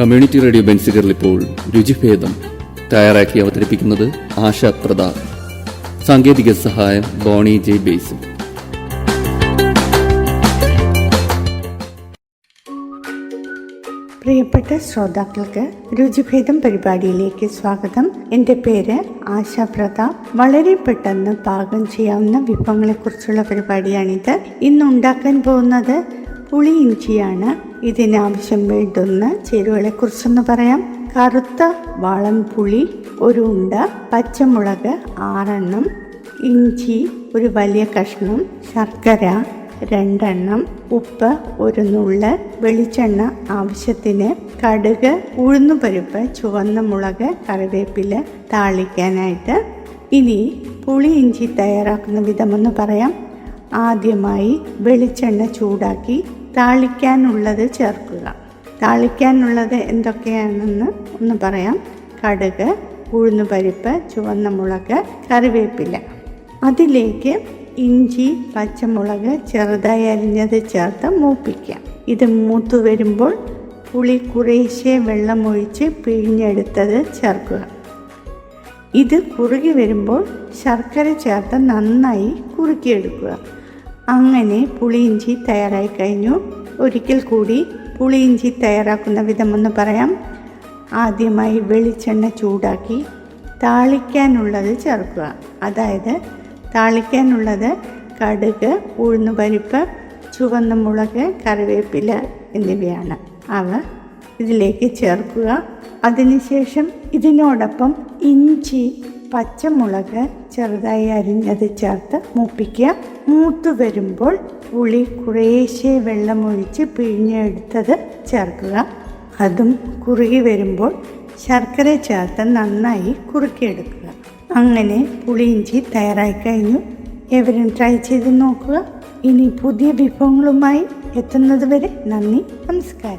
Community radio ബെൻസിഗറിൽ ഇപ്പോൾ രുചിഭേദം തയ്യാറാക്കി അവതരിപ്പിക്കുന്നത് ആശ പ്രതാപ് സാങ്കേതിക സഹായം ബോണി ജെ ബേസ്. പ്രിയപ്പെട്ട ശ്രോതാക്കൾക്ക് രുചിഭേദം പരിപാടിയിലേക്ക് സ്വാഗതം. എന്റെ പേര് ആശ പ്രതാപ്. വളരെ പെട്ടെന്ന് പാകം ചെയ്യാവുന്ന വിഭവങ്ങളെക്കുറിച്ചുള്ള പരിപാടിയാണിത്. ഇന്ന് ഉണ്ടാക്കാൻ പോകുന്നത് പുളി ഇഞ്ചിയാണ് ഇതിനാവശ്യം വേണ്ടുന്ന ചേരുവകളെ ചേരുവകളെക്കുറിച്ചൊന്ന് പറയാം. കറുത്ത വളം പുളി ഒരു ഉണ്ട പച്ചമുളക് ആറെണ്ണം ഇഞ്ചി ഒരു വലിയ കഷ്ണം ശർക്കര രണ്ടെണ്ണം ഉപ്പ് ഒരു നുള്ള് വെളിച്ചെണ്ണ ആവശ്യത്തിന് കടുക് ഉഴുന്നുപരിപ്പ് ചുവന്ന മുളക് കറിവേപ്പില താളിക്കാനായിട്ട്. ഇനി പുളി ഇഞ്ചി തയ്യാറാക്കുന്ന വിധമെന്ന് പറയാം. ആദ്യമായി വെളിച്ചെണ്ണ ചൂടാക്കി താളിക്കാനുള്ളത് ചേർക്കുക. താളിക്കാനുള്ളത് എന്തൊക്കെയാണെന്ന് ഒന്ന് പറയാം. കടുക് ഉഴുന്നുപരിപ്പ് ചുവന്ന മുളക് കറിവേപ്പില. അതിലേക്ക് ഇഞ്ചി പച്ചമുളക് ചെറുതായി അരിഞ്ഞത് ചേർത്ത് മൂപ്പിക്കാം ഇത് മൂത്തു വരുമ്പോൾ പുളി കുറേശ്ശെ വെള്ളമൊഴിച്ച് പിഴിഞ്ഞെടുത്തത് ചേർക്കുക. ഇത് കുറുകി വരുമ്പോൾ ശർക്കര ചേർത്ത് നന്നായി കുറുക്കിയെടുക്കുക. അങ്ങനെ പുളിയിഞ്ചി തയ്യാറായി കഴിഞ്ഞു. ഒരിക്കൽ കൂടി പുളിയിഞ്ചി തയ്യാറാക്കുന്ന വിധമെന്ന് പറയാം. ആദ്യമായി വെളിച്ചെണ്ണ ചൂടാക്കി താളിക്കാനുള്ളത് ചേർക്കുക. അതായത് താളിക്കാനുള്ളത് കടുക് ഉഴുന്നുപരിപ്പ് ചുവന്ന മുളക് കറിവേപ്പില എന്നിവയാണ്. അവ ഇതിലേക്ക് ചേർക്കുക. അതിനുശേഷം ഇതിനോടൊപ്പം ഇഞ്ചി പച്ചമുളക് ചെറുതായി അരിഞ്ഞത് ചേർത്ത് മൂപ്പിക്കുക. മൂത്തു വരുമ്പോൾ പുളി കുറേശ്ശെ വെള്ളമൊഴിച്ച് പിഴിഞ്ഞെടുത്തത് ചേർക്കുക. അതും കുറുകി വരുമ്പോൾ ശർക്കര ചേർത്ത് നന്നായി കുറുക്കിയെടുക്കുക. അങ്ങനെ പുളിയിഞ്ചി തയ്യാറായി കഴിഞ്ഞു. എവരും ട്രൈ ചെയ്ത് നോക്കുക. ഇനി പുതിയ വിഭവങ്ങളുമായി എത്തുന്നത് വരെ നന്ദി നമസ്കാരം.